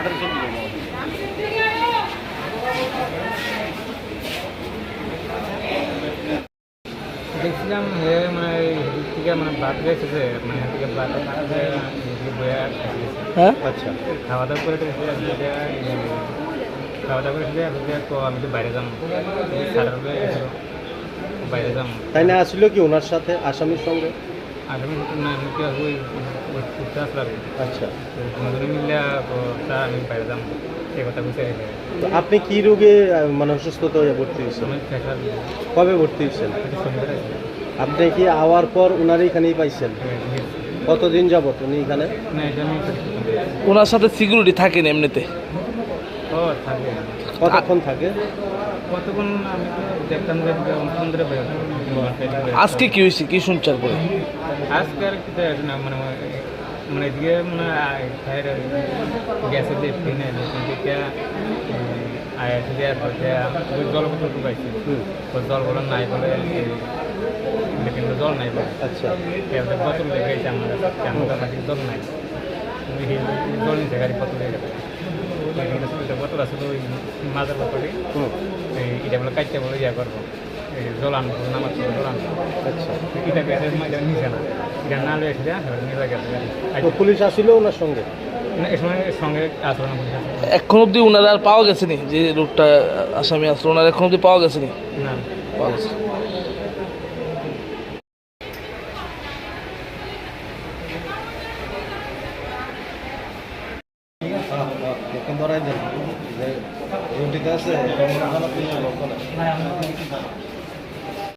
Order से भी দেখছিলাম হে মানে থেকে মানে ভাত খাইছে মানে থেকে ভাত হ্যাঁ? আচ্ছা। খাওয়া দাওয়া করে খাওয়া দাওয়া করে আমি তো বাইরে যাম। বাইরে যাম। তাই না? আসলো কি ওনার সাথে আসামির সঙ্গে? আগামী না আমি কি ওই ওই ঘুরতে আসলো আচ্ছা। দুজনে মিলে তা আমি এই কথা বুঝে রেখে তো আপনি কি রোগে আহ, মানে অসুস্থতা হয়ে ভর্তি হয়েছেন কবে ভর্তি হয়েছেন শনিবার আছে আপনি কি আওয়ার পর ওনার এখানেই পাইছেন? কতদিন যাবত উনি এখানে না এটা আমি ওনার সাথে সিকিউরিটি থাকেন এমনিতে? ও থাকে। কতক্ষণ থাকে? কতক্ষণ আমি তো দেখতাম যে অনেকক্ষণ ধরে বের হতো। আজকে কি হয়েছে? কি শুনছার পরে আজকে আর কি না মানে মানে এদিকে মানে গ্যাসের যে দিকে আয় থেকে ওই জল বোতল পাইছি। ওই জল নাই বলে কিন্তু জল নাই বলে। আচ্ছা। এবার বোতল লেগে গেছে আমাদের আমাদের কাছে জল নাই। জল গাড়ি বোতল লেগে গেছে। বোতল আসলে ওই মাজার বোতলে হুম এই এটা বলে কাটতে বলে ইয়া করব এই জল আনব নামাজ জল আনব আচ্ছা। এটা গেছে নিচে না। এটা না লয়ে এসে নিয়ে গেছে পুলিশ আসিল ওনার সঙ্গে। এখন অব্দি ওনার আর পাওয়া গেছে নি যে লোকটা আসামি আসলো ওনার এখন অব্দি পাওয়া গেছে নি। না পাওয়া গেছে এখন ধরাই দেন। রুটিতে আছে